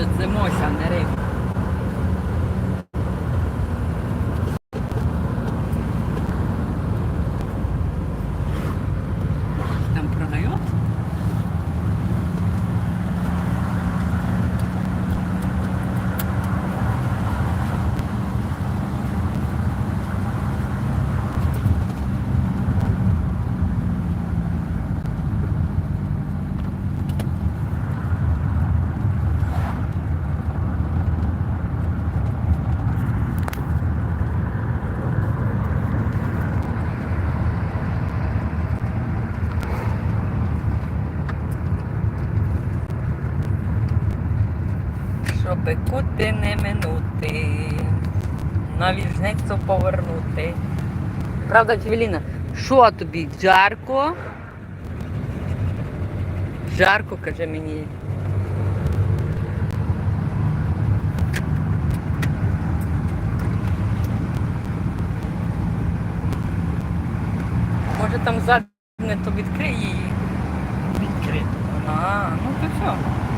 Веземося, не риб. Там продають? Куди не минути, на віжницю повернути. Правда, Джевеліна, що тобі? Жарко? Жарко, каже мені. Може там задне, то відкриє її. Відкрито. А, ну то все.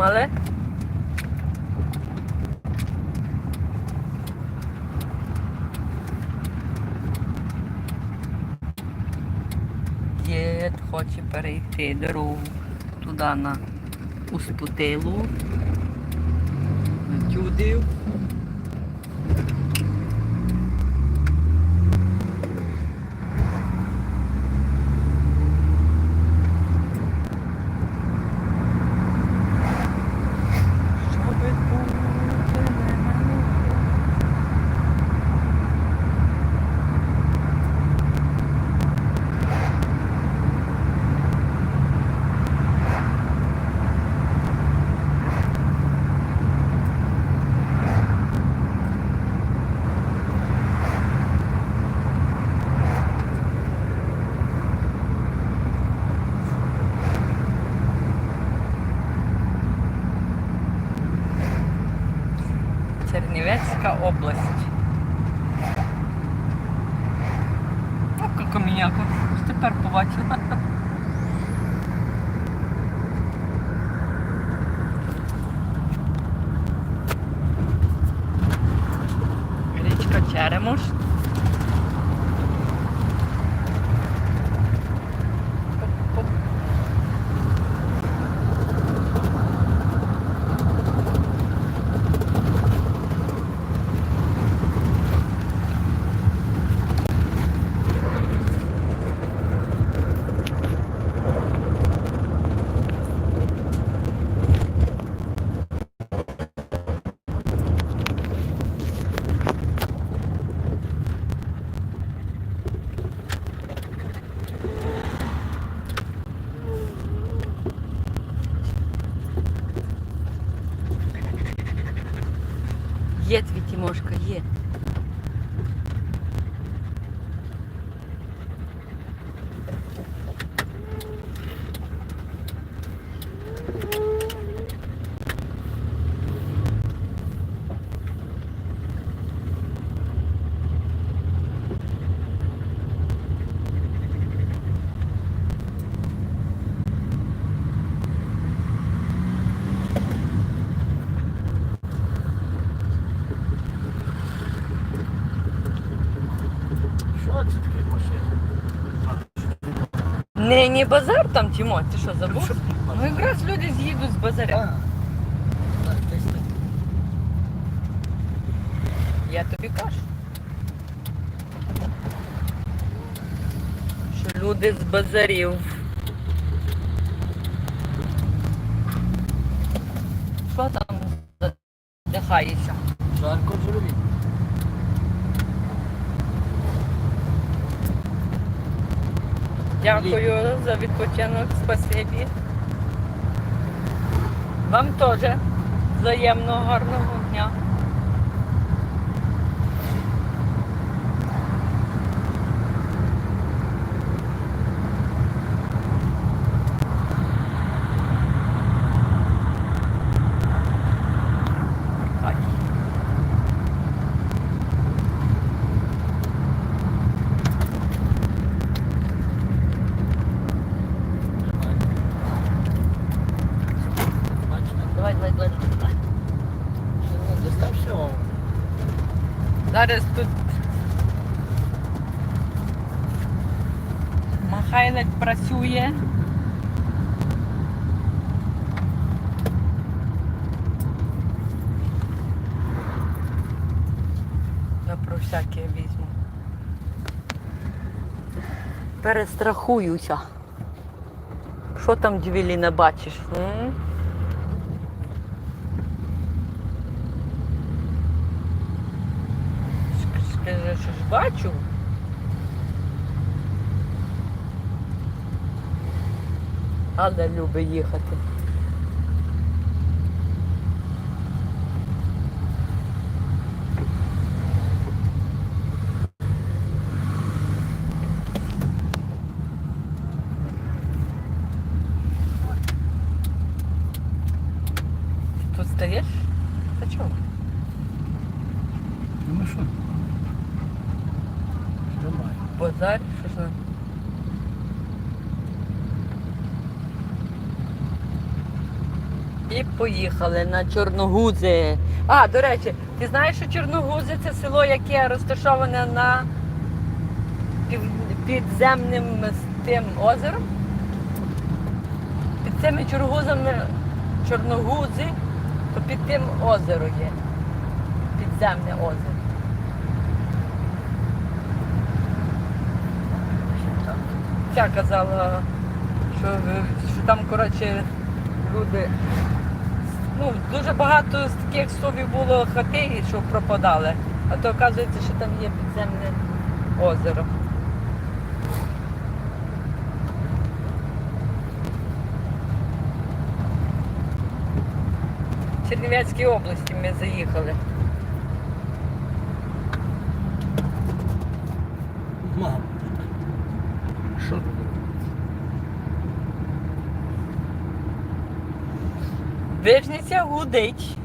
Помале? Дід хоче перейти дорогу туди на Успутилу. На Тюдів. Щоби бути не минути. Чернівецька область. Ну, каміняка. Тепер побачила. Річка Черемош. Твій є. Не, не базар там, Тімо, ти що забув? Ну якраз люди з'їдуть з базаря. Так. Я тобі кажу. Що люди з базарів. Що там задихаєшся? Жарко в Дякую за відпочинок, спасибі. Вам теж взаємного гарного дня. Зараз тут Михайлик працює. Я про всяке візьму. Перестрахуюся. Що там двілі не бачиш? М? Бачу. Але любить їхати. Ти тут стоїш? Базар, що ж? І поїхали на Чорногузи. А, до речі, ти знаєш, що Чорногузи це село, яке розташоване на пів... підземним тим озером? Під цими чоргузами Чорногузи, то під тим озеро є. Підземне озеро. Ця казала, що, що там, коротше, люди. Ну, дуже багато з таких собі було хати, що пропадали. А то оказується, що там є підземне озеро. В Чернівецькій області ми заїхали. Мам. Що? Вижниця гудить.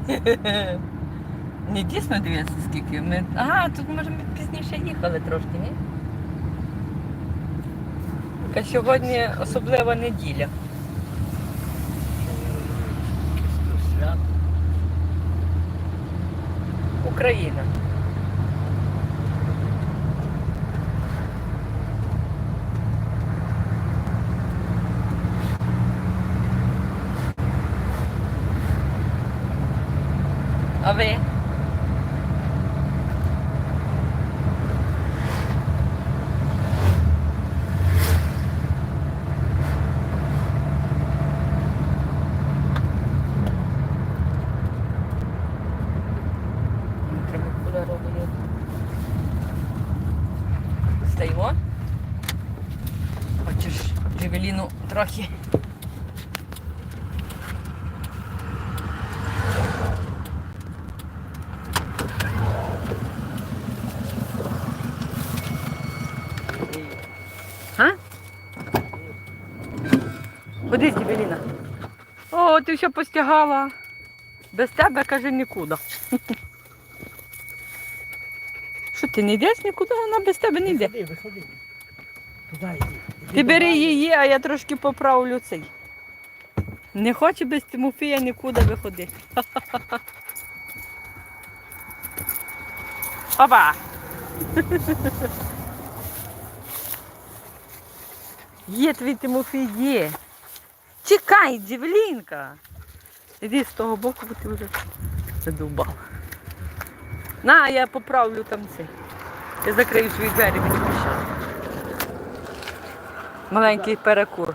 Не дійсно дивіться, скільки ми. Ага, тут може ми пізніше їхали трошки, ні? Яка сьогодні особлива неділя. Україна. А ви? Стоїмо. Хочеш джевеліну трохи. Куди Джевеліна? О, ти все постягала. Без тебе, каже, нікуди. Що ти не йдеш нікуди, вона без тебе не йде. Виходи, виходи. Туди йди. Ти бери її, а я трошки поправлю цей. Не хоче без Тимофія нікуди виходити. Опа! Є твій Тимофій, є. Чекай, дівлінка. Іди з того боку, бо ти вже задовбав. На, я поправлю там це. Я закрию свої двері. Маленький перекур.